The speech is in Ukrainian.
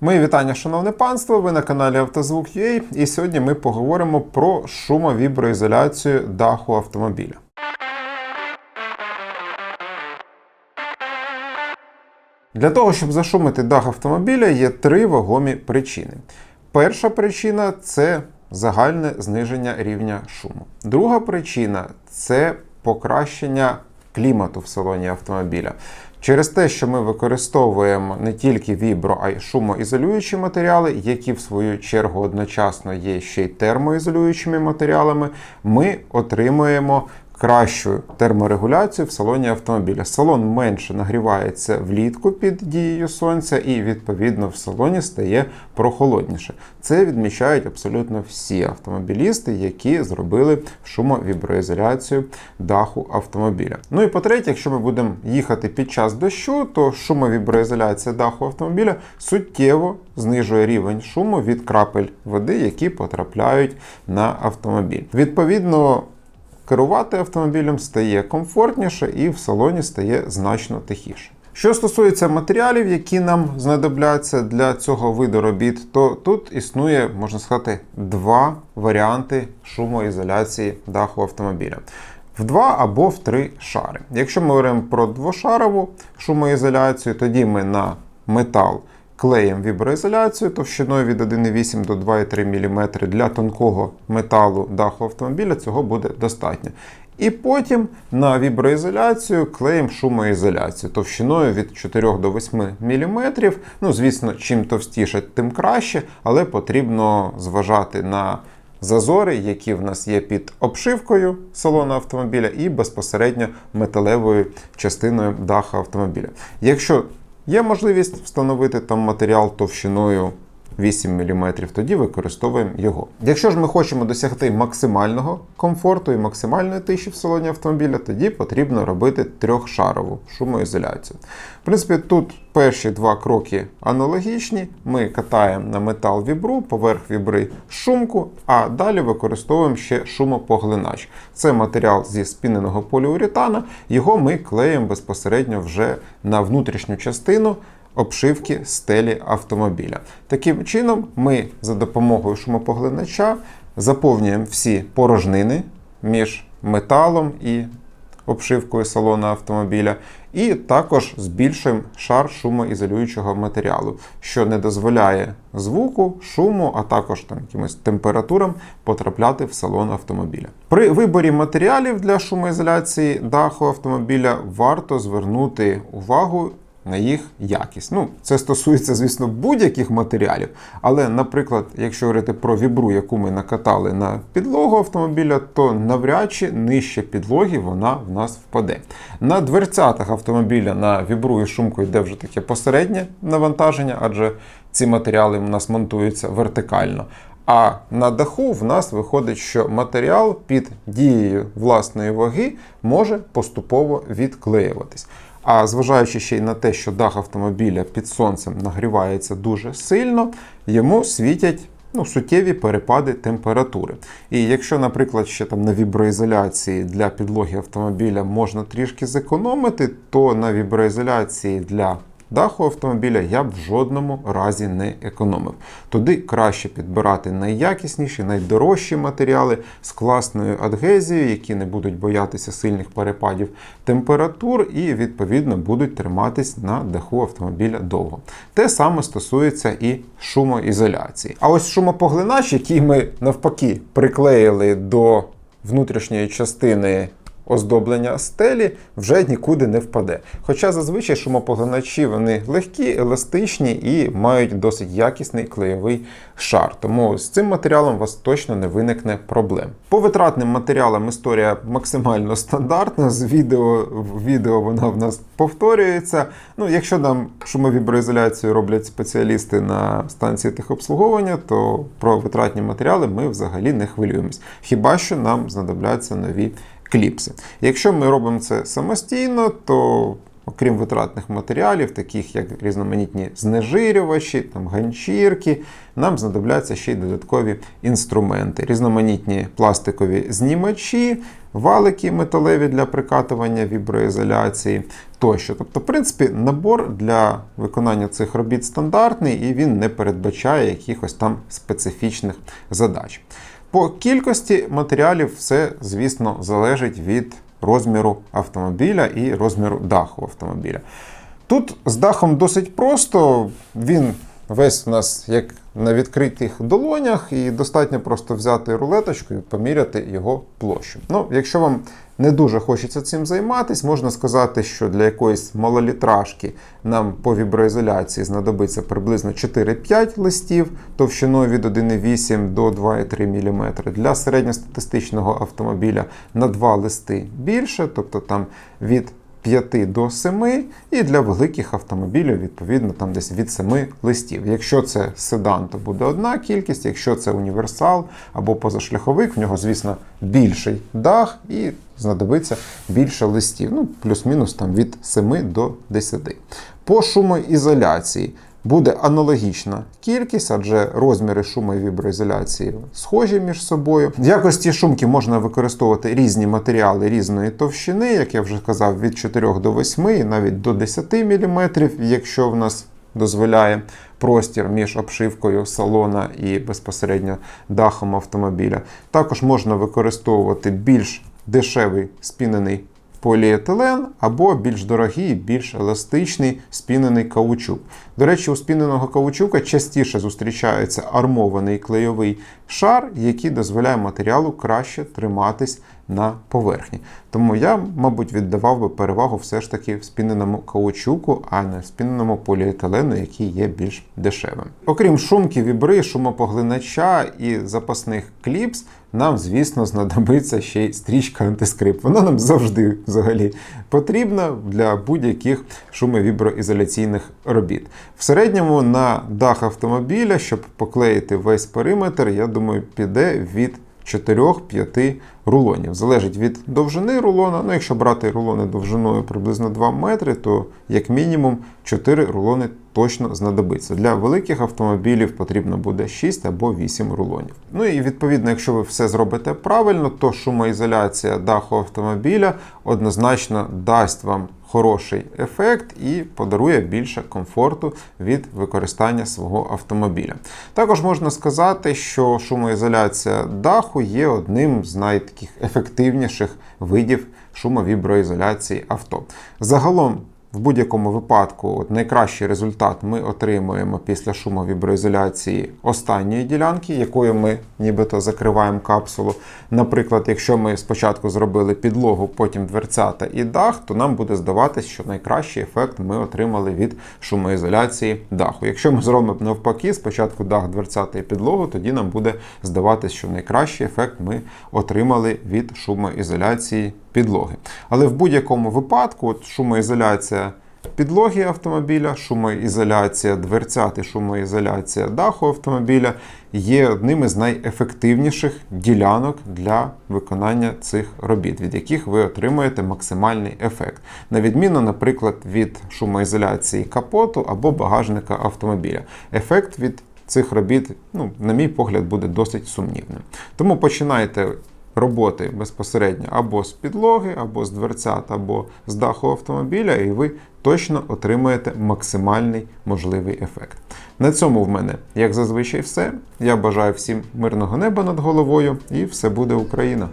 Мої вітання, шановне панство. Ви на каналі Автозвук.ua і сьогодні ми поговоримо про шумовіброізоляцію даху автомобіля. Для того, щоб зашумити дах автомобіля, є три вагомі причини. Перша причина це загальне зниження рівня шуму. Друга причина це покращення клімату в салоні автомобіля. Через те, що ми використовуємо не тільки вібро, а й шумоізолюючі матеріали, які в свою чергу одночасно є ще й термоізолюючими матеріалами, ми отримуємо кращу терморегуляцію в салоні автомобіля. Салон менше нагрівається влітку під дією сонця, і відповідно в салоні стає прохолодніше. Це відмічають абсолютно всі автомобілісти, які зробили шумовіброізоляцію даху автомобіля. Ну і по-третє, якщо ми будемо їхати під час дощу, то шумовіброізоляція даху автомобіля суттєво знижує рівень шуму від крапель води, які потрапляють на автомобіль. Відповідно. Керувати автомобілем стає комфортніше і в салоні стає значно тихіше. Що стосується матеріалів, які нам знадобляться для цього виду робіт, то тут існує, можна сказати, два варіанти шумоізоляції даху автомобіля. В два або в три шари. Якщо ми говоримо про двошарову шумоізоляцію, тоді ми на метал клеєм віброізоляцію товщиною від 1,8 до 2,3 мм для тонкого металу даху автомобіля цього буде достатньо. І потім на віброізоляцію клеїм шумоізоляцію товщиною від 4 до 8 мм. Ну, звісно, чим товстіше, тим краще, але потрібно зважати на зазори, які в нас є під обшивкою салону автомобіля, і безпосередньо металевою частиною даха автомобіля. Якщо Є можливість встановити там матеріал товщиною 8 мм, тоді використовуємо його. Якщо ж ми хочемо досягти максимального комфорту і максимальної тиші в салоні автомобіля, тоді потрібно робити трьохшарову шумоізоляцію. В принципі, тут перші два кроки аналогічні. Ми катаємо на метал вібру, поверх вібри шумку, а далі використовуємо ще шумопоглинач. Це матеріал зі спіненого поліуретана, його ми клеїмо безпосередньо вже на внутрішню частину обшивки стелі автомобіля. Таким чином, ми за допомогою шумопоглинача заповнюємо всі порожнини між металом і обшивкою салону автомобіля, і також збільшуємо шар шумоізолюючого матеріалу, що не дозволяє звуку, шуму, а також там якимось температурам потрапляти в салон автомобіля. При виборі матеріалів для шумоізоляції даху автомобіля варто звернути увагу на їх якість. Ну, Це стосується, звісно, будь-яких матеріалів. Але, наприклад, якщо говорити про вібру, яку ми накатали на підлогу автомобіля, то навряд чи нижче підлоги вона в нас впаде. На дверцятах автомобіля на вібру і шумку йде вже таке посереднє навантаження, адже ці матеріали у нас монтуються вертикально. А на даху в нас виходить, що матеріал під дією власної ваги може поступово відклеюватись. А зважаючи ще й на те, що дах автомобіля під сонцем нагрівається дуже сильно, йому світять ну, суттєві перепади температури. І якщо, наприклад, ще там на віброізоляції для підлоги автомобіля можна трішки зекономити, то на віброізоляції для даху автомобіля я б в жодному разі не економив. Туди краще підбирати найякісніші, найдорожчі матеріали з класною адгезією, які не будуть боятися сильних перепадів температур і, відповідно, будуть триматись на даху автомобіля довго. Те саме стосується і шумоізоляції. А ось шумопоглинач, який ми навпаки приклеїли до внутрішньої частини оздоблення стелі вже нікуди не впаде. Хоча зазвичай шумопоглиначі вони легкі, еластичні і мають досить якісний клеєвий шар. Тому з цим матеріалом у вас точно не виникне проблем. По витратним матеріалам історія максимально стандартна. З відео в відео вона в нас повторюється. Ну, Якщо нам шумовіброізоляцію роблять спеціалісти на станції техобслуговування, то про витратні матеріали ми взагалі не хвилюємось. Хіба що нам знадобляться нові кліпси. Якщо ми робимо це самостійно, то окрім витратних матеріалів, таких як різноманітні знежирювачі, там ганчірки, нам знадобляться ще й додаткові інструменти, різноманітні пластикові знімачі, валики металеві для прикатування віброізоляції тощо. Тобто, в принципі, набор для виконання цих робіт стандартний і він не передбачає якихось там специфічних задач. По кількості матеріалів все, звісно, залежить від розміру автомобіля і розміру даху автомобіля. Тут з дахом досить просто, він весь у нас як на відкритих долонях, і достатньо просто взяти рулеточку і поміряти його площу. Ну, якщо вам не дуже хочеться цим займатися, можна сказати, що для якоїсь малолітражки нам по віброізоляції знадобиться приблизно 4-5 листів товщиною від 1,8 до 2,3 мм. Для середньостатистичного автомобіля на 2 листи більше, тобто там від 5 до 7, і для великих автомобілів, відповідно, там десь від 7 листів. Якщо це седан, то буде одна кількість, якщо це універсал або позашляховик, в нього, звісно, більший дах і знадобиться більше листів. Ну, плюс-мінус там від 7 до 10. По шумоізоляції. Буде аналогічна кількість, адже розміри шуму віброізоляції схожі між собою. В якості шумки можна використовувати різні матеріали різної товщини, як я вже казав, від 4 до 8 і навіть до 10 мм, якщо в нас дозволяє простір між обшивкою салона і безпосередньо дахом автомобіля. Також можна використовувати більш дешевий спінений поліетилен або більш дорогий, більш еластичний спінений каучук. До речі, у спіненого каучука частіше зустрічається армований клейовий шар, який дозволяє матеріалу краще триматись на поверхні. Тому я, мабуть, віддавав би перевагу все ж таки в спіненому каучуку, а не в спіненому поліетилену, який є більш дешевим. Окрім шумки, вібри, шумопоглинача і запасних кліпс, нам, звісно, знадобиться ще й стрічка антискрип. Вона нам завжди взагалі потрібна для будь-яких шумовіброізоляційних робіт. В середньому на дах автомобіля, щоб поклеїти весь периметр, я думаю, піде від 4-5 рулонів. Залежить від довжини рулона. Ну, якщо брати рулони довжиною приблизно 2 метри, то як мінімум 4 рулони точно знадобиться. Для великих автомобілів потрібно буде 6 або 8 рулонів. Ну і відповідно, якщо ви все зробите правильно, то шумоізоляція даху автомобіля однозначно дасть вам хороший ефект і подарує більше комфорту від використання свого автомобіля. Також можна сказати, що шумоізоляція даху є одним з найтаких ефективніших видів шумовіброізоляції авто. Загалом. В будь-якому випадку, от найкращий результат ми отримуємо після шумовіброізоляції останньої ділянки, якою ми нібито закриваємо капсулу. Наприклад, якщо ми спочатку зробили підлогу, потім дверцята і дах, то нам буде здаватись, що найкращий ефект ми отримали від шумоізоляції даху. Якщо ми зробимо навпаки, спочатку дах, дверцята і підлогу, тоді нам буде здаватись, що найкращий ефект ми отримали від шумоізоляції підлоги. Але в будь-якому випадку от шумоізоляція підлоги автомобіля, шумоізоляція дверцят і шумоізоляція даху автомобіля є одним із найефективніших ділянок для виконання цих робіт, від яких ви отримуєте максимальний ефект. На відміну, наприклад, від шумоізоляції капоту або багажника автомобіля. Ефект від цих робіт, ну, на мій погляд, буде досить сумнівним. Тому починайте роботи безпосередньо або з підлоги, або з дверцят, або з даху автомобіля, і ви точно отримаєте максимальний можливий ефект. На цьому в мене, як зазвичай, все. Я бажаю всім мирного неба над головою, і все буде Україна!